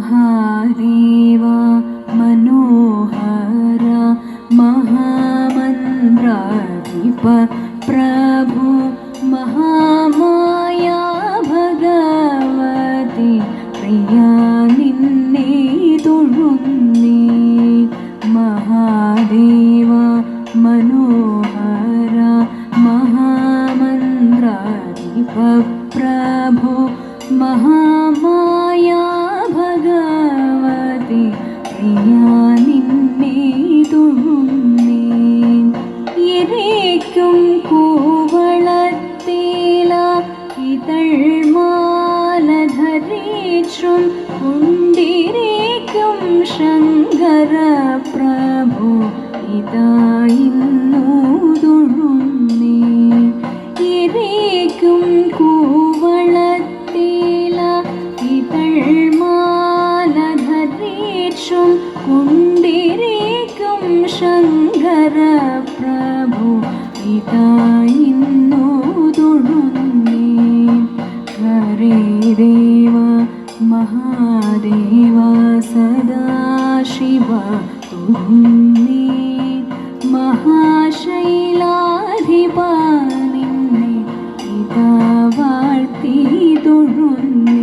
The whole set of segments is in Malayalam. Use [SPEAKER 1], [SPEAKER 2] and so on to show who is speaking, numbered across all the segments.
[SPEAKER 1] महादिवा मनोहरा महामन्त्रादिपप्रभु महामाया भगवति प्रिया निन्ने तुळुन्ने महादेव मनोहर मनोहरा महामन्त्रादिपप्रभो महा പ്രഭു ഇതായിന്നു തൊഴുന്നേ ഇരയ്ക്കും കൂവളത്തേല ഇതൾമാലധരീച്ചും കൊണ്ടിരിക്കും ശങ്കര പ്രഭു ഇതായിന്നു തൊഴുന്നേ ദേവ മഹാദേവ സദാശിവ തൊഴുന്നേ മഹാശൈലാധിപ നിന്നെ ഇതാ വാഴ്ത്തി തൊഴുന്നേ.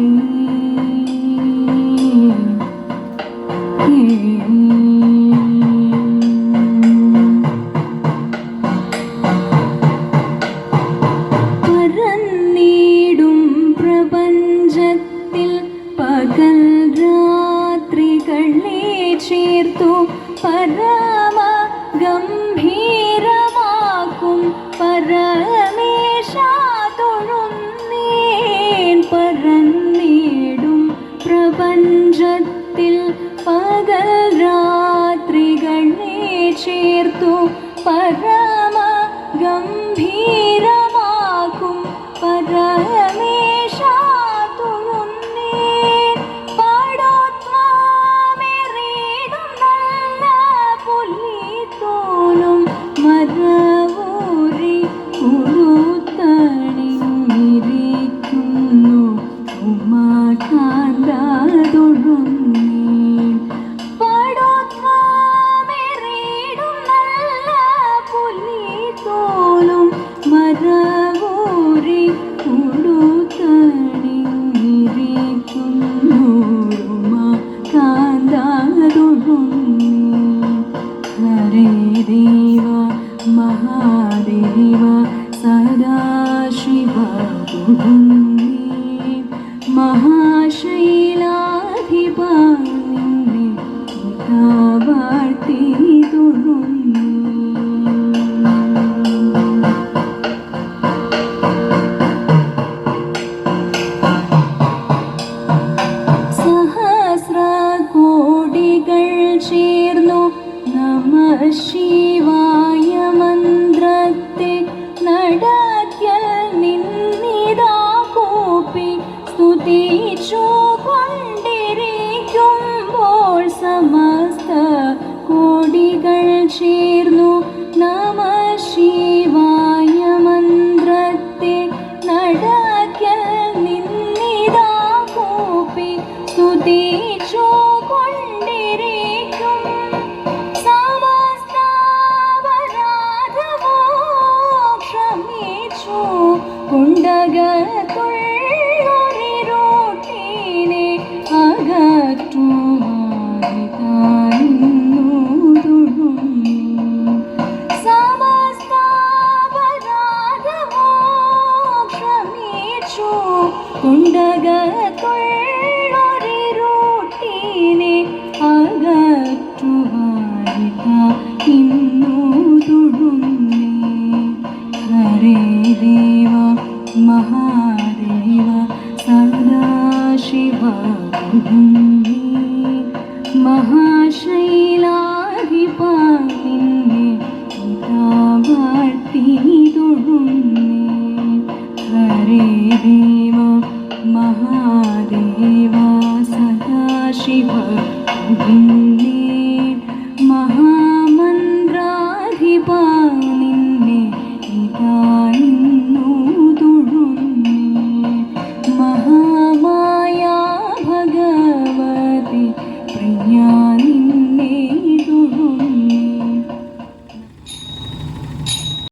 [SPEAKER 1] പരന്നീടും പ്രപഞ്ചത്തിൽ പകൽ രാത്രികളെ ചേർത്തു. പരമ ഗംഭീരമാക്കും പരമേശ തൊഴുന്നേൻ പരന്നേടും പ്രപഞ്ചത്തിൽ പകൽ രാത്രികളെ ചേർത്തു. പരമ ഗംഭീരമാക്കും Mm-hmm. tu महाशैलाधिपा